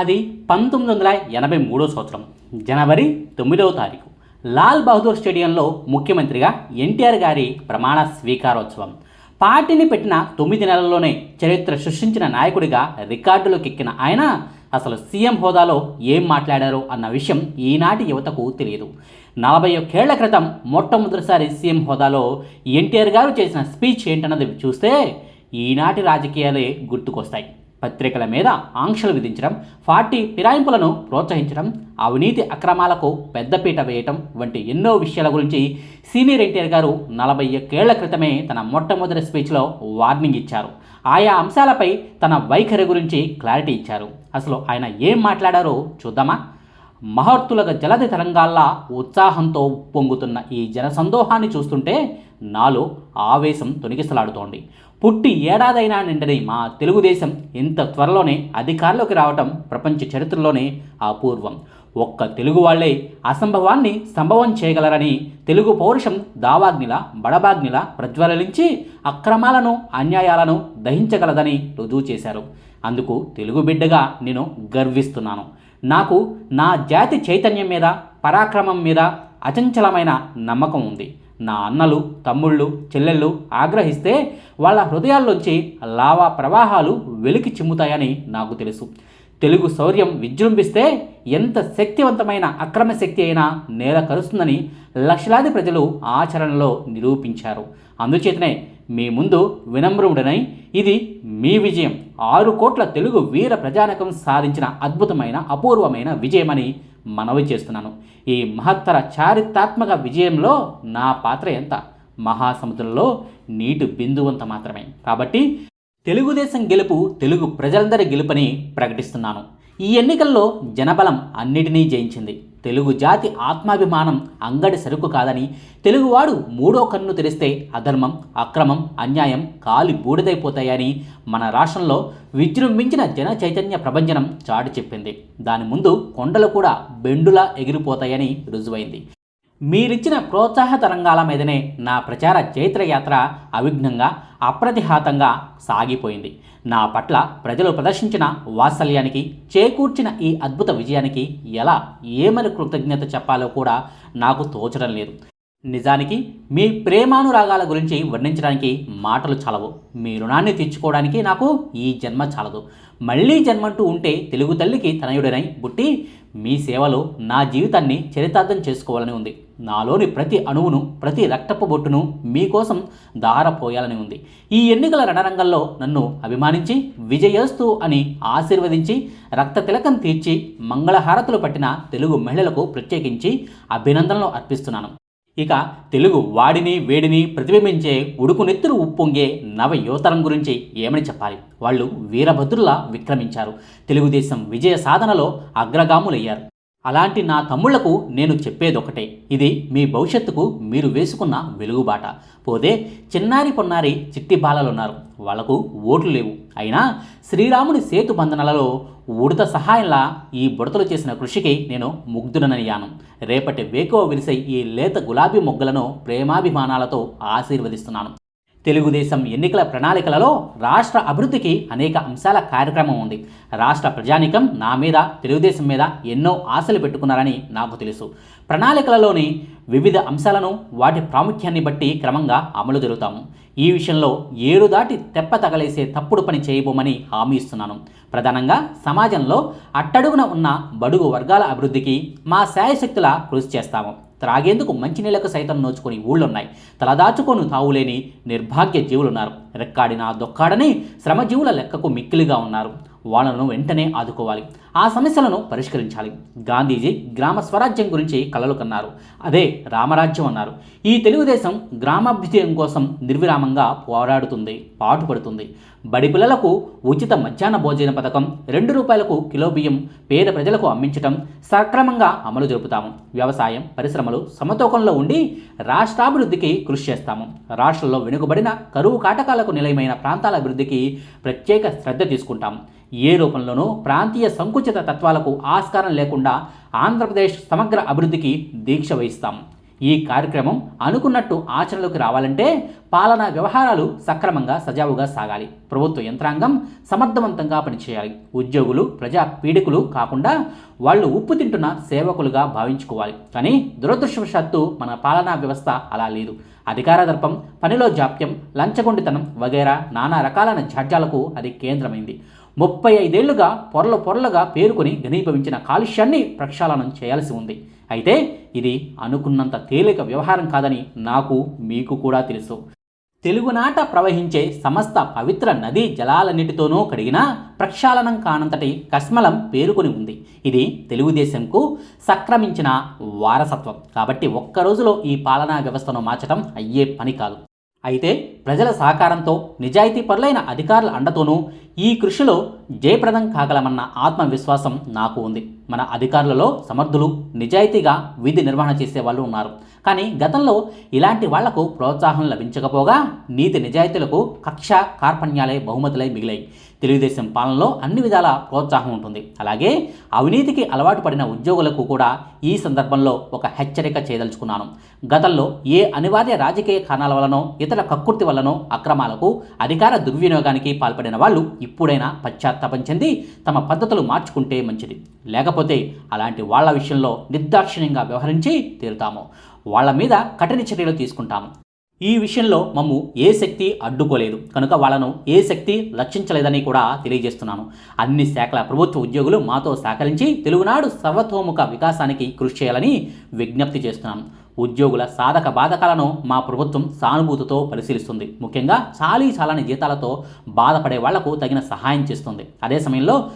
అది పంతొమ్మిది వందల ఎనభై మూడో సంవత్సరం జనవరి తొమ్మిదవ తారీఖు. లాల్ బహదూర్ స్టేడియంలో ముఖ్యమంత్రిగా ఎన్టీఆర్ గారి ప్రమాణ స్వీకారోత్సవం. పార్టీని పెట్టిన తొమ్మిది నెలల్లోనే చరిత్ర సృష్టించిన నాయకుడిగా రికార్డులోకి ఎక్కిన ఆయన అసలు సీఎం హోదాలో ఏం మాట్లాడారు అన్న విషయం ఈనాటి యువతకు తెలియదు. నలభై ఒక్కేళ్ళ క్రితం మొట్టమొదటిసారి సీఎం హోదాలో ఎన్టీఆర్ గారు చేసిన స్పీచ్ ఏంటన్నది చూస్తే ఈనాటి రాజకీయాలే గుర్తుకొస్తాయి. పత్రికల మీద ఆంక్షలు విధించడం పార్టీ ఫిరాయింపులను ప్రోత్సహించడం అవినీతి అక్రమాలకు పెద్దపీట వేయటం వంటి ఎన్నో విషయాల గురించి సీనియర్ ఎన్టీఆర్ గారు నలభై ఒక్కేళ్ళ క్రితమే తన మొట్టమొదటి స్పీచ్లో వార్నింగ్ ఇచ్చారు. ఆయా అంశాలపై తన వైఖరి గురించి క్లారిటీ ఇచ్చారు. అసలు ఆయన ఏం మాట్లాడారో చూద్దామా? మహర్తులకు జలది తరంగాల్లా ఉత్సాహంతో పొంగుతున్న ఈ జనసందోహాన్ని చూస్తుంటే నాలో ఆవేశం తొనిగిసలాడుతోంది. పుట్టి ఏడాదైనా నిండని మా తెలుగుదేశం ఇంత త్వరలోనే అధికారంలోకి రావటం ప్రపంచ చరిత్రలోనే అపూర్వం. ఒక్క తెలుగు వాళ్ళే అసంభవాన్ని సంభవం చేయగలరని తెలుగు పౌరుషం దావాగ్నిల బడబాగ్నిల ప్రజ్వలించి అక్రమాలను అన్యాయాలను దహించగలదని రుజువు చేశారు. అందుకు తెలుగు బిడ్డగా నేను గర్విస్తున్నాను. నాకు నా జాతి చైతన్యం మీద పరాక్రమం మీద అచంచలమైన నమ్మకం ఉంది. నా అన్నలు తమ్ముళ్ళు చెల్లెళ్ళు ఆగ్రహిస్తే వాళ్ళ హృదయాల్లోంచి లావా ప్రవాహాలు వెలికి చిమ్ముతాయని నాకు తెలుసు. తెలుగు శౌర్యం విజృంభిస్తే ఎంత శక్తివంతమైన అక్రమ శక్తి అయినా నేల కరుస్తుందని లక్షలాది ప్రజలు ఆచరణలో నిరూపించారు. అందుచేతనే మీ ముందు వినమ్రుడనై ఇది మీ విజయం. ఆరు కోట్ల తెలుగు వీర ప్రజానకం సాధించిన అద్భుతమైన అపూర్వమైన విజయమని మనవి చేస్తున్నాను. ఈ మహత్తర చారిత్రాత్మక విజయంలో నా పాత్ర ఎంత? మహాసముద్రంలో నీటి బిందువంత మాత్రమే. కాబట్టి తెలుగుదేశం గెలుపు తెలుగు ప్రజలందరి గెలుపని ప్రకటిస్తున్నాను. ఈ ఎన్నికల్లో జనబలం అన్నిటినీ జయించింది. తెలుగు జాతి ఆత్మాభిమానం అంగడి సరుకు కాదని తెలుగువాడు మూడో కన్ను తెరిస్తే అధర్మం అక్రమం అన్యాయం కాలి బూడిదైపోతాయని మన రాష్ట్రంలో విజృంభించిన జన చైతన్య ప్రభంజనం చాటి చెప్పింది. దాని ముందు కొండలు కూడా బెండులా ఎగిరిపోతాయని రుజువైంది. మీరిచ్చిన ప్రోత్సాహ తరంగాల మీదనే నా ప్రచార చైత్రయాత్ర అవిఘ్నంగా అప్రతిహాతంగా సాగిపోయింది. నా పట్ల ప్రజలు ప్రదర్శించిన వాత్సల్యానికి చేకూర్చిన ఈ అద్భుత విజయానికి ఎలా ఏమని కృతజ్ఞత చెప్పాలో కూడా నాకు తోచడం లేదు. నిజానికి మీ ప్రేమానురాగాల గురించి వర్ణించడానికి మాటలు చాలవు. మీ రుణాన్ని తీర్చుకోవడానికి నాకు ఈ జన్మ చాలదు. మళ్ళీ జన్మంటూ ఉంటే తెలుగు తల్లికి తనయుడనై పుట్టి మీ సేవలో నా జీవితాన్ని చరితార్థం చేసుకోవాలని ఉంది. నాలోని ప్రతి అణువును ప్రతి రక్తపు బొట్టును మీకోసం దారపోయాలని ఉంది. ఈ ఎన్నికల రణరంగంలో నన్ను అభిమానించి విజయస్తు అని ఆశీర్వదించి రక్త తిలకం తీర్చి మంగళహారతులు పట్టిన తెలుగు మహిళలకు ప్రత్యేకించి అభినందనలు అర్పిస్తున్నాను. ఇక తెలుగు వాడిని వేడిని ప్రతిబింబించే ఉడుకునెత్తులు ఉప్పొంగే నవ యువతరం గురించి ఏమని చెప్పాలి? వాళ్ళు వీరభద్రులా విక్రమించారు. తెలుగుదేశం విజయ సాధనలో అగ్రగాములయ్యారు. అలాంటి నా తమ్ముళ్ళకు నేను చెప్పేదొకటే. ఇది మీ భవిష్యత్తుకు మీరు వేసుకున్న వెలుగుబాట. పోదే చిన్నారి పొన్నారి చిట్టి బాలలున్నారు. వాళ్ళకు ఓట్లు లేవు. అయినా శ్రీరాముని సేతు బంధనలలో ఉడత సహాయంలా ఈ బుడతలు చేసిన కృషికి నేను ముగ్ధుడనయ్యాను. రేపటి వేకువ విరిసే ఈ లేత గులాబీ మొగ్గలను ప్రేమాభిమానాలతో ఆశీర్వదిస్తున్నాను. తెలుగుదేశం ఎన్నికల ప్రణాళికలలో రాష్ట్ర అభివృద్ధికి అనేక అంశాల కార్యక్రమం ఉంది. రాష్ట్ర ప్రజానికం నా మీద తెలుగుదేశం మీద ఎన్నో ఆశలు పెట్టుకున్నారని నాకు తెలుసు. ప్రణాళికలలోని వివిధ అంశాలను వాటి ప్రాముఖ్యాన్ని బట్టి క్రమంగా అమలు జరుగుతాము. ఈ విషయంలో ఏడు దాటి తెప్ప తగలేసే తప్పుడు పని చేయబోమని హామీ ఇస్తున్నాను. ప్రధానంగా సమాజంలో అట్టడుగున ఉన్న బడుగు వర్గాల అభివృద్ధికి మా శాయశక్తుల కృషి చేస్తాము. త్రాగేందుకు మంచినీళ్ళకు సైతం నోచుకొని ఊళ్ళున్నాయి. తలదాచుకొని తావులేని నిర్భాగ్య జీవులున్నారు. రెక్కాడినా దొక్కాడని శ్రమజీవుల లెక్కకు మిక్కిలిగా ఉన్నారు. వాళ్ళను వెంటనే ఆదుకోవాలి. ఆ సమస్యలను పరిష్కరించాలి. గాంధీజీ గ్రామ స్వరాజ్యం గురించి కలలు కన్నారు. అదే రామరాజ్యం అన్నారు. ఈ తెలుగుదేశం గ్రామాభ్యుదయం కోసం నిర్విరామంగా పోరాడుతుంది పాటుపడుతుంది. బడి పిల్లలకు ఉచిత మధ్యాహ్న భోజన పథకం రెండు రూపాయలకు కిలో బియ్యం పేద ప్రజలకు అమ్మించటం సక్రమంగా అమలు జరుపుతాము. వ్యవసాయం పరిశ్రమలు సమతూకంలో ఉండి రాష్ట్రాభివృద్ధికి కృషి చేస్తాము. రాష్ట్రంలో వెనుకబడిన కరువు కాటకాలకు నిలయమైన ప్రాంతాల అభివృద్ధికి ప్రత్యేక శ్రద్ధ తీసుకుంటాము. ఏ రూపంలోనూ ప్రాంతీయ సంకుచిత తత్వాలకు ఆస్కారం లేకుండా ఆంధ్రప్రదేశ్ సమగ్ర అభివృద్ధికి దీక్ష వహిస్తాం. ఈ కార్యక్రమం అనుకున్నట్టు ఆచరణలోకి రావాలంటే పాలనా వ్యవహారాలు సక్రమంగా సజావుగా సాగాలి. ప్రభుత్వ యంత్రాంగం సమర్థవంతంగా పనిచేయాలి. ఉద్యోగులు ప్రజా పీడికులు కాకుండా వాళ్ళు ఉప్పు తింటున్న సేవకులుగా భావించుకోవాలి. కానీ దురదృష్టవశాత్తు మన పాలనా వ్యవస్థ అలా లేదు. అధికార దర్పం పనిలో జాప్యం లంచగొండితనం వగైరా నానా రకాలైన జాడ్యాలకు అది కేంద్రమైంది. ముప్పై ఐదేళ్ళుగా పొరలు పొరలుగా పేరుకొని ఘనీభవించిన కాలుష్యాన్ని ప్రక్షాళనం చేయాల్సి ఉంది. అయితే ఇది అనుకున్నంత తేలిక వ్యవహారం కాదని నాకు మీకు కూడా తెలుసు. తెలుగునాట ప్రవహించే సమస్త పవిత్ర నదీ జలాలన్నిటితోనూ కడిగిన ప్రక్షాళనం కానంతటి కస్మలం పేరుకొని ఉంది. ఇది తెలుగుదేశంకు సక్రమించిన వారసత్వం. కాబట్టి ఒక్క రోజులో ఈ పాలనా వ్యవస్థను మార్చడం అయ్యే పని కాదు. అయితే ప్రజల సహకారంతో నిజాయితీ పరులైన అధికారుల అండతోనూ ఈ కృషిలో జయప్రదం కాగలమన్న ఆత్మవిశ్వాసం నాకు ఉంది. మన అధికారులలో సమర్థులు నిజాయితీగా విధి నిర్వహణ చేసే వాళ్ళు ఉన్నారు. కానీ గతంలో ఇలాంటి వాళ్ళకు ప్రోత్సాహం లభించకపోగా నీతి నిజాయితీలకు కక్ష కార్పణ్యాలే బహుమతులై మిగిలాయి. తెలుగుదేశం పాలనలో అన్ని విధాల ప్రోత్సాహం ఉంటుంది. అలాగే అవినీతికి అలవాటు పడిన ఉద్యోగులకు కూడా ఈ సందర్భంలో ఒక హెచ్చరిక చేయదలుచుకున్నాను. గతంలో ఏ అనివార్య రాజకీయ కారణాల వలనో ఇతర కక్కుర్తి వల్లనో అక్రమాలకు అధికార దుర్వినియోగానికి పాల్పడిన వాళ్ళు ఇప్పుడైనా పశ్చాత్తాపం చెంది తమ పద్ధతులు మార్చుకుంటే మంచిది. లేకపోతే అలాంటి వాళ్ళ విషయంలో నిర్దాక్షిణ్యంగా వ్యవహరించి తీరుతాము. వాళ్ళ మీద కఠిన చర్యలు తీసుకుంటాము. ఈ విషయంలో మమ్ము ఏ శక్తి అడ్డుకోలేదు. కనుక వాళ్ళను ఏ శక్తి రక్షించలేదని కూడా తెలియజేస్తున్నాను. అన్ని శాఖల ప్రభుత్వ ఉద్యోగులు మాతో సహకరించి తెలుగునాడు సర్వతోముఖ వికాసానికి కృషి చేయాలని విజ్ఞప్తి చేస్తున్నాను ఉద్యోగుల సాధక బాధకాలను మా ప్రభుత్వం సానుభూతితో పరిశీలిస్తుంది. ముఖ్యంగా చాలీ చాలని జీతాలతో బాధపడే వాళ్ళకు తగిన సహాయం చేస్తుంది. అదే సమయంలో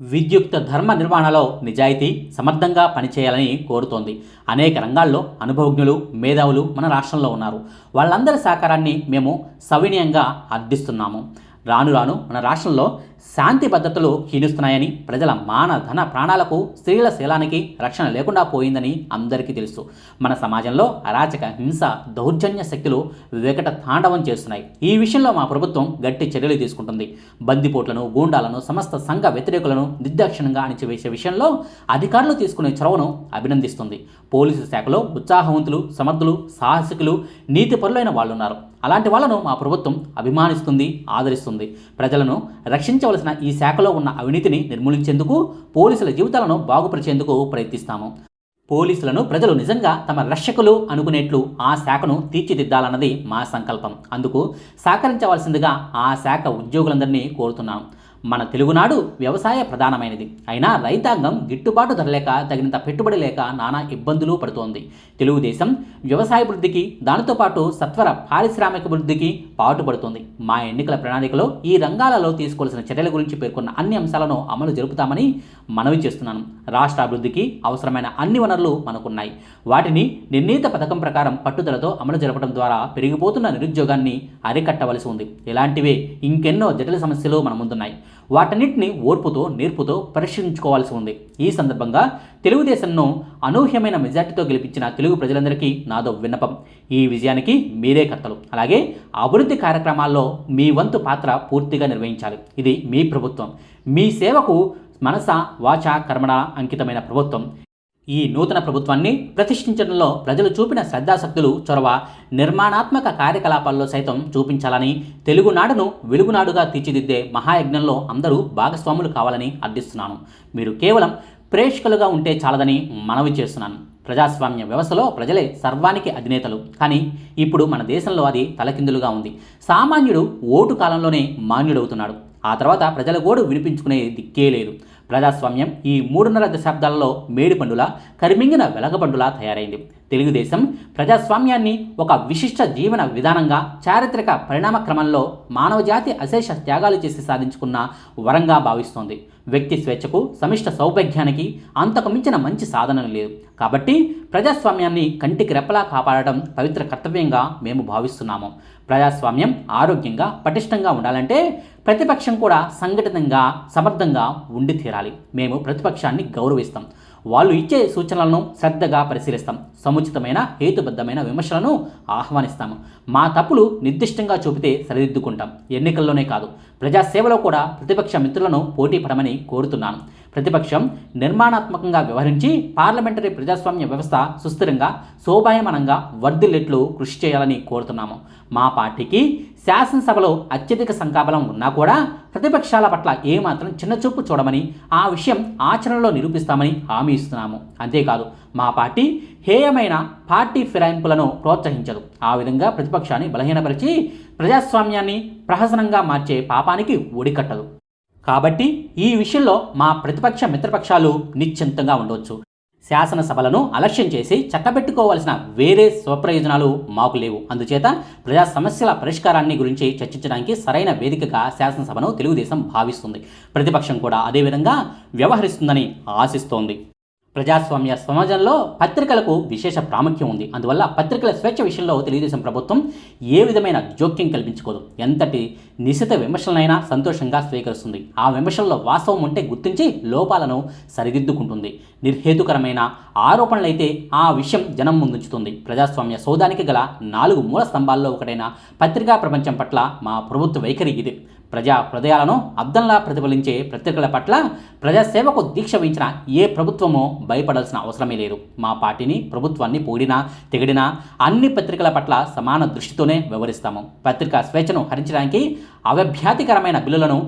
విద్యుక్త ధర్మ నిర్వహణలో నిజాయితీ సమర్థంగా పనిచేయాలని కోరుతోంది. అనేక రంగాల్లో అనుభవజ్ఞులు మేధావులు మన రాష్ట్రంలో ఉన్నారు. వాళ్ళందరి సహకారాన్ని మేము సవినయంగా అర్థిస్తున్నాము. రాను రాను మన రాష్ట్రంలో శాంతి భద్రతలు క్షీణిస్తున్నాయని ప్రజల మాన ధన ప్రాణాలకు స్త్రీల శీలానికి రక్షణ లేకుండా పోయిందని అందరికీ తెలుసు. మన సమాజంలో అరాచక హింస దౌర్జన్య శక్తులు వికట తాండవం చేస్తున్నాయి. ఈ విషయంలో మా ప్రభుత్వం గట్టి చర్యలు తీసుకుంటుంది. బందిపోట్లను గూండాలను సమస్త సంఘ వ్యతిరేకులను నిర్దాక్షిణంగా అణిచివేసే విషయంలో అధికారులు తీసుకునే చొరవను అభినందిస్తుంది. పోలీసు శాఖలో ఉత్సాహవంతులు సమర్థులు సాహసికులు నీతిపరులైన వాళ్ళున్నారు. అలాంటి వాళ్ళను మా ప్రభుత్వం అభిమానిస్తుంది ఆదరిస్తుంది. ప్రజలను రక్షించవలసిన ఈ శాఖలో ఉన్న అవినీతిని నిర్మూలించేందుకు పోలీసుల జీవితాలను బాగుపరిచేందుకు ప్రయత్నిస్తాము. పోలీసులను ప్రజలు నిజంగా తమ రక్షకులు అనుకునేట్లు ఆ శాఖను తీర్చిదిద్దాలన్నది మా సంకల్పం. అందుకు సహకరించవలసిందిగా ఆ శాఖ ఉద్యోగులందరినీ కోరుతున్నాం. మన తెలుగునాడు వ్యవసాయ ప్రధానమైనది. అయినా రైతాంగం గిట్టుబాటు ధర లేక తగినంత పెట్టుబడి లేక నానా ఇబ్బందులు పడుతోంది. తెలుగుదేశం వ్యవసాయ వృద్ధికి దానితో పాటు సత్వర పారిశ్రామిక వృద్ధికి పాటుపడుతుంది. మా ఎన్నికల ప్రణాళికలో ఈ రంగాలలో తీసుకోవాల్సిన చర్యల గురించి పేర్కొన్న అన్ని అంశాలను అమలు జరుపుతామని మనవి చేస్తున్నాను. రాష్ట్ర అభివృద్ధికి అవసరమైన అన్ని వనరులు మనకున్నాయి. వాటిని నిర్ణీత పథకం ప్రకారం పట్టుదలతో అమలు జరపడం ద్వారా పెరిగిపోతున్న నిరుద్యోగాన్ని అరికట్టవలసి ఉంది. ఇలాంటివే ఇంకెన్నో జటిల సమస్యలు మన ముందున్నాయి. వాటన్నిటిని ఓర్పుతో నేర్పుతో పరిశీలించుకోవాల్సి ఉంది. ఈ సందర్భంగా తెలుగుదేశంను అనూహ్యమైన మెజార్టీతో గెలిపించిన తెలుగు ప్రజలందరికీ నాదో విన్నపం. ఈ విజయానికి మీరే కర్తలు. అలాగే అభివృద్ధి కార్యక్రమాల్లో మీ వంతు పాత్ర పూర్తిగా నిర్వహించాలి. ఇది మీ ప్రభుత్వం. మీ సేవకు మనస వాచ కర్మణ అంకితమైన ప్రభుత్వం. ఈ నూతన ప్రభుత్వాన్ని ప్రతిష్ఠించడంలో ప్రజలు చూపిన శ్రద్ధాశక్తులు చొరవ నిర్మాణాత్మక కార్యకలాపాల్లో సైతం చూపించాలని తెలుగునాడును వెలుగునాడుగా తీర్చిదిద్దే మహాయజ్ఞంలో అందరూ భాగస్వాములు కావాలని అర్థిస్తున్నాను. మీరు కేవలం ప్రేక్షకులుగా ఉంటే చాలదని మనవి చేస్తున్నాను. ప్రజాస్వామ్య వ్యవస్థలో ప్రజలే సర్వానికి అధినేతలు. కానీ ఇప్పుడు మన దేశంలో అది తలకిందులుగా ఉంది. సామాన్యుడు ఓటు కాలంలోనే మాన్యుడవుతున్నాడు. ఆ తర్వాత ప్రజల గోడు వినిపించుకునే దిక్కే లేదు. ప్రజాస్వామ్యం ఈ మూడున్నర దశాబ్దాలలో మేడిపండులా కరిమింగిన వెలగబండులా తయారైంది. తెలుగుదేశం ప్రజాస్వామ్యాన్ని ఒక విశిష్ట జీవన విధానంగా చారిత్రక పరిణామ క్రమంలో మానవజాతి అశేష త్యాగాలు చేసి సాధించుకున్న వరంగా భావిస్తోంది. వ్యక్తి స్వేచ్ఛకు సమిష్ట సౌభాగ్యానికి అంతకు మించిన మంచి సాధన లేదు కాబట్టి ప్రజాస్వామ్యాన్ని కంటికి రెప్పలా కాపాడటం పవిత్ర కర్తవ్యంగా మేము భావిస్తున్నాము. ప్రజాస్వామ్యం ఆరోగ్యంగా పటిష్టంగా ఉండాలంటే ప్రతిపక్షం కూడా సంఘటితంగా సమర్థంగా ఉండి తీరాలి. మేము ప్రతిపక్షాన్ని గౌరవిస్తాం. వాళ్ళు ఇచ్చే సూచనలను శ్రద్ధగా పరిశీలిస్తాం. సముచితమైన హేతుబద్ధమైన విమర్శలను ఆహ్వానిస్తాము. మా తప్పులు నిర్దిష్టంగా చూపితే సరిదిద్దుకుంటాం. ఎన్నికల్లోనే కాదు ప్రజాసేవలో కూడా ప్రతిపక్ష మిత్రులను పోటీ పడమని కోరుతున్నాను. ప్రతిపక్షం నిర్మాణాత్మకంగా వ్యవహరించి పార్లమెంటరీ ప్రజాస్వామ్య వ్యవస్థ సుస్థిరంగా శోభాయమానంగా వర్ధిల్లెట్లు కృషి చేయాలని కోరుతున్నాము. మా పార్టీకి శాసనసభలో అత్యధిక సంఖ్యాబలం ఉన్నా కూడా ప్రతిపక్షాల పట్ల ఏమాత్రం చిన్నచూపు చూడమని ఆ విషయం ఆచరణలో నిరూపిస్తామని హామీ ఇస్తున్నాము. అంతేకాదు మా పార్టీ హేయమైన పార్టీ ఫిరాయింపులను ప్రోత్సహించదు. ఆ విధంగా ప్రతిపక్షాన్ని బలహీనపరిచి ప్రజాస్వామ్యాన్ని ప్రహసనంగా మార్చే పాపానికి ఒడికట్టదు. కాబట్టి ఈ విషయంలో మా ప్రతిపక్ష మిత్రపక్షాలు నిశ్చింతంగా ఉండవచ్చు శాసనసభలను అలక్ష్యం చేసి చక్కబెట్టుకోవాల్సిన వేరే స్వప్రయోజనాలు మాకు లేవు. అందుచేత ప్రజా సమస్యల పరిష్కారాన్ని గురించి చర్చించడానికి సరైన వేదికగా శాసనసభను తెలుగుదేశం భావిస్తుంది. ప్రతిపక్షం కూడా అదేవిధంగా వ్యవహరిస్తుందని ఆశిస్తోంది. ప్రజాస్వామ్య సమాజంలో పత్రికలకు విశేష ప్రాముఖ్యం ఉంది. అందువల్ల పత్రికల స్వేచ్ఛ విషయంలో తెలుగుదేశం ప్రభుత్వం ఏ విధమైన జోక్యం కల్పించుకోదు. ఎంతటి నిశిత విమర్శలనైనా సంతోషంగా స్వీకరిస్తుంది. ఆ విమర్శల్లో వాస్తవం ఉంటే గుర్తించి లోపాలను సరిదిద్దుకుంటుంది. నిర్హేతుకరమైన ఆరోపణలైతే ఆ విషయం జనం ముందుంచుతుంది. ప్రజాస్వామ్య సౌదానికి గల నాలుగు మూల స్తంభాల్లో ఒకటైన పత్రికా ప్రపంచం పట్ల మా ప్రభుత్వ వైఖరి ఇది. ప్రజా హృదయాలను అద్దంలా ప్రతిఫలించే పత్రికల పట్ల ప్రజాసేవకు దీక్ష వహించిన ఏ ప్రభుత్వమో భయపడాల్సిన అవసరమే లేదు. మా పార్టీని ప్రభుత్వాన్ని పోడినా తెగిడినా అన్ని పత్రికల పట్ల సమాన దృష్టితోనే వ్యవహరిస్తాము. పత్రికా స్వేచ్ఛను హరించడానికి అవభ్యాతికరమైన బిల్లులను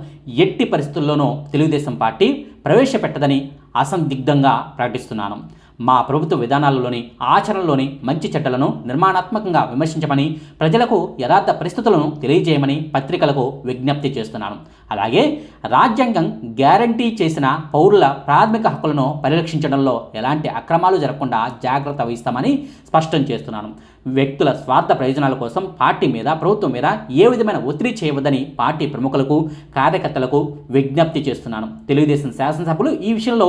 ఎట్టి పరిస్థితుల్లోనూ తెలుగుదేశం పార్టీ ప్రవేశపెట్టదని అసందిగ్ధంగా ప్రకటిస్తున్నాను. మా ప్రభుత్వ విధానాలలోని ఆచరణలోని మంచి చెడ్డలను నిర్మాణాత్మకంగా విమర్శించమని ప్రజలకు యథార్థ పరిస్థితులను తెలియజేయమని పత్రికలకు విజ్ఞప్తి చేస్తున్నాను. అలాగే రాజ్యాంగం గ్యారంటీ చేసిన పౌరుల ప్రాథమిక హక్కులను పరిరక్షించడంలో ఎలాంటి అక్రమాలు జరగకుండా జాగ్రత్త వహిస్తామని స్పష్టం చేస్తున్నాను. వ్యక్తుల స్వార్థ ప్రయోజనాల కోసం పార్టీ మీద ప్రభుత్వం మీద ఏ విధమైన ఒత్తిడి చేయవద్దని పార్టీ ప్రముఖులకు కార్యకర్తలకు విజ్ఞప్తి చేస్తున్నాను. తెలుగుదేశం శాసనసభ్యులు ఈ విషయంలో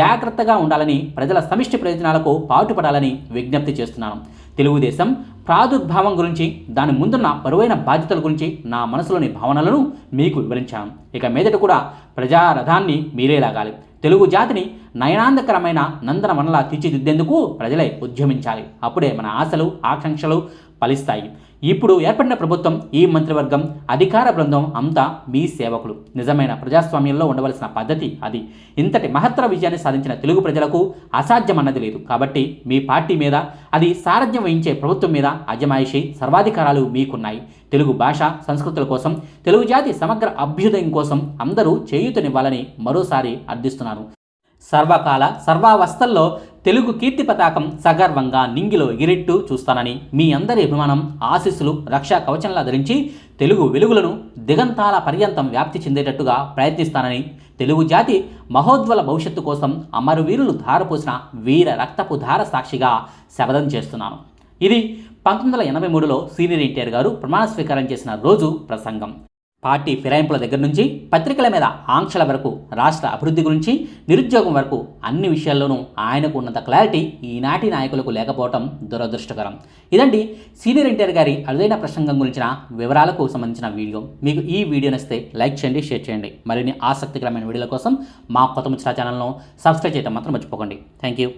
జాగ్రత్తగా ఉండాలని ప్రజల సమిష్టి ప్రయోజనాలకు పాటుపడాలని విజ్ఞప్తి చేస్తున్నాను. తెలుగుదేశం ప్రాదుర్భావం గురించి దాని ముందున్న బరువైన బాధ్యతల గురించి నా మనసులోని భావనలను మీకు వివరించాను. ఇక మీదట కూడా ప్రజారథాన్ని మీరే లాగాలి. తెలుగు జాతిని నయనాందకరమైన నందనవనలా తీర్చిదిద్దేందుకు ప్రజలే ఉద్యమించాలి. అప్పుడే మన ఆశలు ఆకాంక్షలు ఫలిస్తాయి. ఇప్పుడు ఏర్పడిన ప్రభుత్వం ఈ మంత్రివర్గం అధికార బృందం అంతా మీ సేవకులు. నిజమైన ప్రజాస్వామ్యంలో ఉండవలసిన పద్ధతి అది. ఇంతటి మహత్తర విజయాన్ని సాధించిన తెలుగు ప్రజలకు అసాధ్యమన్నది లేదు. కాబట్టి మీ పార్టీ మీద అది సారథ్యం వహించే ప్రభుత్వం మీద అజమాయిషి సర్వాధికారాలు మీకున్నాయి. తెలుగు భాష సంస్కృతుల కోసం తెలుగు జాతి సమగ్ర అభ్యుదయం కోసం అందరూ చేయూతనివ్వాలని మరోసారి అర్థిస్తున్నాను సర్వకాల సర్వావస్థల్లో తెలుగు కీర్తి పతాకం సగర్వంగా నింగిలో ఎగిరెట్టు చూస్తానని మీ అందరి అభిమానం ఆశీస్సులు రక్షా కవచంలా ధరించి తెలుగు వెలుగులను దిగంతాల పర్యంతం వ్యాప్తి చెందేటట్టుగా ప్రయత్నిస్తానని తెలుగు జాతి మహోజ్వల భవిష్యత్తు కోసం అమరవీరులు ధారపోసిన వీర రక్తపు ధార సాక్షిగా శపథం చేస్తున్నాను. ఇది పంతొమ్మిది వందల ఎనభై మూడులో సీనియర్ ఎన్టీఆర్ గారు ప్రమాణ స్వీకారం చేసిన రోజు ప్రసంగం. పార్టీ ఫిరాయింపుల దగ్గర నుంచి పత్రికల మీద ఆంక్షల వరకు రాష్ట్ర అభివృద్ధి గురించి నిరుద్యోగం వరకు అన్ని విషయాల్లోనూ ఆయనకు ఉన్నంత క్లారిటీ ఈనాటి నాయకులకు లేకపోవటం దురదృష్టకరం. ఇదండి సీనియర్ ఎన్టీఆర్ గారి అరుదైన ప్రసంగం గురించిన వివరాలకు సంబంధించిన వీడియో. మీకు ఈ వీడియో నస్తే లైక్ చేయండి షేర్ చేయండి. మరిన్ని ఆసక్తికరమైన వీడియోల కోసం మా కొత్త ముచ్చట ఛానల్ను సబ్స్క్రైబ్ చేయడం మాత్రం మర్చిపోకండి. Thank you